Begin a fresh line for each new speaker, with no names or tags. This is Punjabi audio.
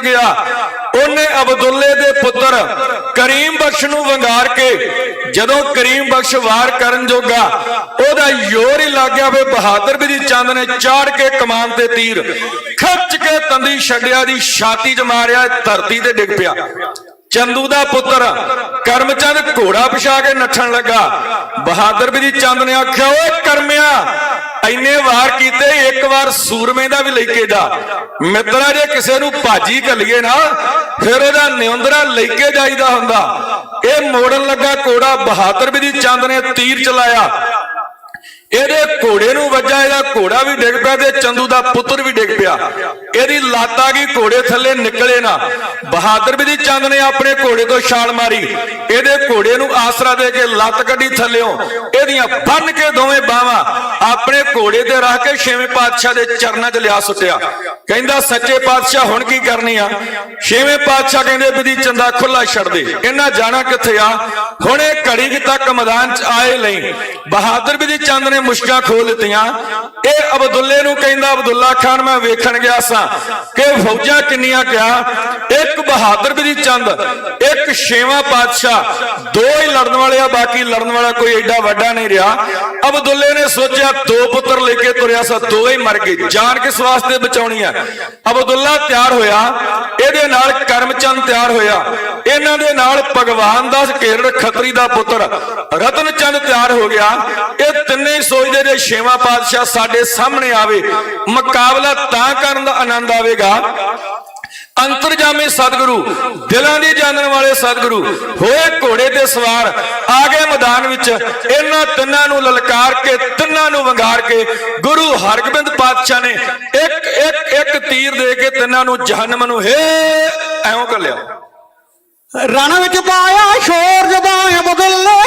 ਗਿਆ। ਉਹਨੇ ਅਬਦੁੱਲੇ ਦੇ ਪੁੱਤਰ ਕਰੀਮ ਬਖਸ਼ ਨੂੰ ਵੰਗਾਰ ਕੇ ਜਦੋਂ ਕਰੀਮ ਬਖਸ਼ ਵਾਰ ਕਰਨ ਜੋਗਾ ਉਹਦਾ ਯੋਰ ਹੀ ਲੱਗ ਗਿਆ ਵੇ ਬਹਾਦਰ ਬਿਧੀ ਚੰਦ ਨੇ ਚਾੜ ਕੇ ਕਮਾਨ ਤੇ ਤੀਰ ਖਿੱਚ ਕੇ ਤੰਦੀ ਛੱਡਿਆ ਦੀ ਛਾਤੀ 'ਚ ਮਾਰਿਆ, ਧਰਤੀ ਤੇ ਡਿੱਗ ਪਿਆ। ਚੰਦੂ ਦਾ ਪੁੱਤਰ। ਕਰਮਚੰਦ ਘੋੜਾ ਪਿਛਾ ਕੇ ਨੱਠਣ ਲੱਗਾ। ਬਹਾਦਰ ਬਿਧੀ ਚੰਦ ਨੇ ਆਖਿਆ, ਓਏ ਕਰਮਿਆ, ਇੰਨੇ ਵਾਰ ਕੀਤੇ, ਇੱਕ ਵਾਰ ਸੂਰਮੇ ਦਾ ਵੀ ਲੈ ਕੇ ਜਾ। ਮਿੱਤਰਾ, ਜੇ ਕਿਸੇ ਨੂੰ ਭਾਜੀ ਘੱਲੀਏ ਨਾ, ਫਿਰ ਉਹਦਾ ਨਿਉਂਦਰਾ ਲੈ ਕੇ ਜਾਈਦਾ ਹੁੰਦਾ। ਇਹ ਮੋੜਨ ਲੱਗਾ ਘੋੜਾ। ਬਹਾਦਰ ਬਿਧੀ ਚੰਦ ਨੇ ਤੀਰ ਚਲਾਇਆ। ਇਹਦੇ ਘੋੜੇ ਨੂੰ ਵੱਜਾ, ਇਹਦਾ ਘੋੜਾ ਵੀ ਡਿੱਗ ਪਿਆ ਤੇ ਚੰਦੂ ਦਾ ਪੁੱਤਰ ਵੀ ਡਿੱਗ ਪਿਆ। ਇਹਦੀ ਲੱਤ ਆ ਗਈ, ਘੋੜੇ ਥੱਲੇ ਨਿਕਲੇ ਨਾ। ਬਹਾਦਰ ਬਿਧੀ ਚੰਦ ਨੇ ਆਪਣੇ ਘੋੜੇ ਤੋਂ ਛਾਲ ਮਾਰੀ। ਇਹਦੇ ਘੋੜੇ ਨੂੰ ਆਸਰਾ ਦੇ ਕੇ ਲੱਤ ਕੱਢੀ ਥੱਲਿਓਂ। ਇਹਦੀਆਂ ਬੰਨ ਕੇ ਦੋਵੇਂ ਬਾਹਾਂ ਆਪਣੇ ਘੋੜੇ ਤੇ ਰੱਖ ਕੇ ਛੇਵੇਂ ਪਾਤਸ਼ਾਹ ਦੇ ਚਰਨਾਂ 'ਚ ਲਿਆ ਸੁੱਟਿਆ। ਕਹਿੰਦਾ, ਸੱਚੇ ਪਾਤਸ਼ਾਹ, ਹੁਣ ਕੀ ਕਰਨੀ ਆ? ਛੇਵੇਂ ਪਾਤਸ਼ਾਹ ਕਹਿੰਦੇ ਬਿਧੀ ਚੰਦਾ ਖੁੱਲਾ ਛੱਡ ਦੇ। ਇਹਨਾਂ ਜਾਣਾ ਕਿੱਥੇ ਆ? ਹੁਣ ਇਹ ਘੜੀ ਤੱਕ ਮੈਦਾਨ 'ਚ ਆਏ ਲਈ ਬਹਾਦਰ ਬਿਧੀ ਚੰਦ ਨੇ ਮੁਸ਼ਕਾਂ ਖੋਲ ਦਿੱਤੀਆਂ ਇਹ ਅਬਦੁੱਲੇ ਨੂੰ ਕਹਿੰਦਾ, ਅਬਦੁੱਲਾ ਖਾਨ, ਮੈਂ ਵੇਖਣ ਗਿਆ ਸਾਂ ਕਿ ਫੌਜਾਂ ਕਿੰਨੀਆਂ ਕਿਹਾ ਇੱਕ ਬਹਾਦਰ ਬਿਧੀ ਚੰਦ, ਇੱਕ ਛੇਵਾਂ ਪਾਤਸ਼ਾਹ। ਦੋ ਹੀ ਲੜਨ ਵਾਲੇ ਆ, ਬਾਕੀ ਲੜਨ ਵਾਲਾ ਕੋਈ ਐਡਾ ਵੱਡਾ ਨਹੀਂ ਰਿਹਾ। ਅਬਦੁੱਲੇ ਨੇ ਸੋਚਿਆ, ਦੋ ਪੁੱਤਰ ਲੈ ਕੇ ਤੁਰਿਆ ਸਾ ਦੋ ਹੀ ਮਰ ਗਏ। ਜਾਨ ਕਿਸ ਵਾਸਤੇ ਬਚਾਉਣੀ ਆ? ਅਬਦੁੱਲਾ ਤਿਆਰ ਹੋਇਆ। ਇਹਦੇ ਨਾਲ ਕਰਮਚੰਦ ਤਿਆਰ ਹੋਇਆ। ਇਹਨਾਂ ਦੇ ਨਾਲ ਭਗਵਾਨ ਦਾਸ ਕੇਰੜ ਖੱਤਰੀ ਦਾ ਪੁੱਤਰ ਰਤਨ ਚੰਦ ਤਿਆਰ ਹੋ ਗਿਆ। ਇਹ ਤਿੰਨੇ ਹੀ ਸੋਚਦੇ ਨੇ ਛੇਵਾਂ ਪਾਤਸ਼ਾਹ ਸਾਡੇ ਸਾਹਮਣੇ ਆਵੇ, ਮੁਕਾਬਲਾ ਤਾਂ ਕਰਨ ਦਾ ਆਨੰਦ ਆਵੇਗਾ। ਅੰਤਰਜਾਮੀ ਸਤਿਗੁਰੂ, ਦਿਲਾਂ ਦੀ ਜਾਣਨ ਵਾਲੇ ਸਤਿਗੁਰੂ, ਹੋਏ ਘੋੜੇ ਤੇ ਸਵਾਰ, ਆ ਗਏ ਮੈਦਾਨ ਵਿੱਚ। ਇਹਨਾਂ ਤਿੰਨਾਂ ਨੂੰ ਲਲਕਾਰ ਕੇ, ਤਿੰਨਾਂ ਨੂੰ ਵੰਗਾਰ ਕੇ, ਗੁਰੂ ਹਰਗੋਬਿੰਦ ਪਾਤਸ਼ਾਹ ਨੇ ਇੱਕ ਇੱਕ ਇੱਕ ਤੀਰ ਦੇ ਕੇ ਤਿੰਨਾਂ ਨੂੰ ਜਹਨਮ ਨੂੰ, ਹੇ, ਐਉਂ ਕਰ ਲਿਆ।
ਰਣ ਵਿੱਚ ਪਾਇਆ ਸ਼ੋਰ ਜਦੋਂ ਅਬਦੁੱਲੇ